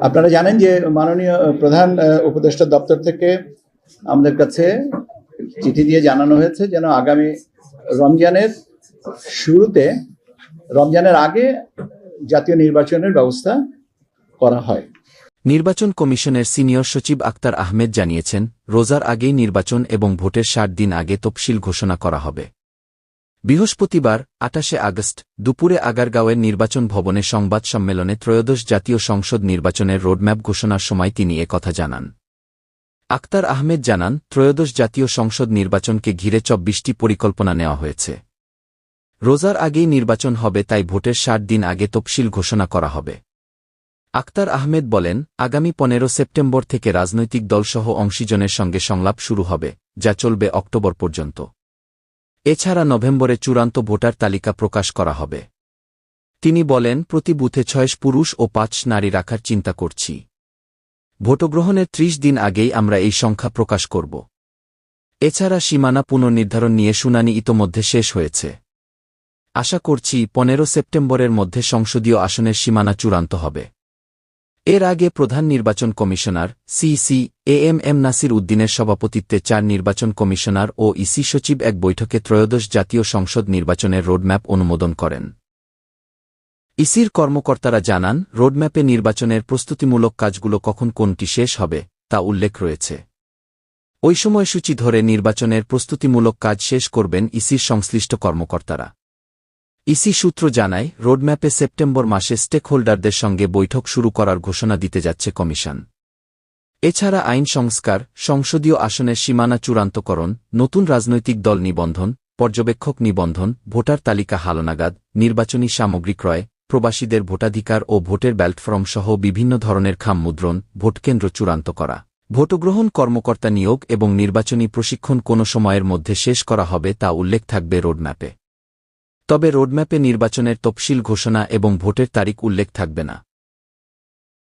আপনারা জানেন যে মাননীয় প্রধান উপদেষ্টা দপ্তর থেকে আমাদের কাছে চিঠি দিয়ে জানানো হয়েছে যেন আগামী রমজানের শুরুতে, রমজানের আগে জাতীয় নির্বাচনের ব্যবস্থা করা হয়। নির্বাচন কমিশনের সিনিয়র সচিব আক্তার আহমেদ জানিয়েছেন, রোজার আগেই নির্বাচন এবং ভোটের ষাট দিন আগে তফসিল ঘোষণা করা হবে। বৃহস্পতিবার আটাশে আগস্ট, দুপুরে আগারগাঁওয়ের নির্বাচন ভবনে সংবাদ সম্মেলনে ত্রয়োদশ জাতীয় সংসদ নির্বাচনের রোডম্যাপ ঘোষণার সময় তিনি কথা জানান। আক্তার আহমেদ জানান, ত্রয়োদশ জাতীয় সংসদ নির্বাচনকে ঘিরে চব্বিশটি পরিকল্পনা নেওয়া হয়েছে। রোজার আগেই নির্বাচন হবে, তাই ভোটের ষাট দিন আগে তফসিল ঘোষণা করা হবে। আক্তার আহমেদ বলেন, আগামী পনেরো সেপ্টেম্বর থেকে রাজনৈতিক দলসহ অংশীজনের সঙ্গে সংলাপ শুরু হবে, যা চলবে অক্টোবর পর্যন্ত। এছাড়া নভেম্বরে চূড়ান্ত ভোটার তালিকা প্রকাশ করা হবে। তিনি বলেন, প্রতি বুথে ছয়শো পুরুষ ও পাঁচ নারী রাখার চিন্তা করছি। ভোটগ্রহণের ত্রিশ দিন আগেই আমরা এই সংখ্যা প্রকাশ করব। এছাড়া সীমানা পুনর্নির্ধারণ নিয়ে শুনানি ইতোমধ্যে শেষ হয়েছে। আশা করছি, পনেরো সেপ্টেম্বরের মধ্যে সংসদীয় আসনের সীমানা চূড়ান্ত হবে। এর আগে প্রধান নির্বাচন commissioner CC A M M Nasir উদ্দিনের সভাপতিত্বে চার নির্বাচন কমিশনার ও ইসি সচিব এক বৈঠকে ত্রয়োদশ জাতীয় সংসদ নির্বাচনের রোডম্যাপ অনুমোদন করেন। ইসির কর্মকর্তারা জানান, রোডম্যাপে নির্বাচনের প্রস্তুতিমূলক কাজগুলো কখন কোনটি শেষ হবে, তা উল্লেখ রয়েছে। ওই সময়সূচি ধরে নির্বাচনের প্রস্তুতিমূলক কাজ শেষ করবেন ইসির সংশ্লিষ্ট কর্মকর্তারা। ইসি সূত্র জানায়, রোডম্যাপে সেপ্টেম্বর মাসে স্টেকহোল্ডারদের সঙ্গে বৈঠক শুরু করার ঘোষণা দিতে যাচ্ছে কমিশন। এছাড়া আইন সংস্কার, সংসদীয় আসনের সীমানা চূড়ান্তকরণ, নতুন রাজনৈতিক দল নিবন্ধন, পর্যবেক্ষক নিবন্ধন, ভোটার তালিকা হালনাগাদ, নির্বাচনী সামগ্রী ক্রয়, প্রবাসীদের ভোটাধিকার ও ভোটের ব্যালটফর্ম সহ বিভিন্ন ধরনের খাম মুদ্রণ ভোটকেন্দ্র চূড়ান্ত করা। ভোটগ্রহণ কর্মকর্তা নিয়োগ এবং নির্বাচনী প্রশিক্ষণ কোনো সময়ের মধ্যে শেষ করা হবে তা উল্লেখ থাকবে রোডম্যাপে। তবে রোডম্যাপে নির্বাচনের তফসিল ঘোষণা এবং ভোটের তারিখ উল্লেখ থাকবে না।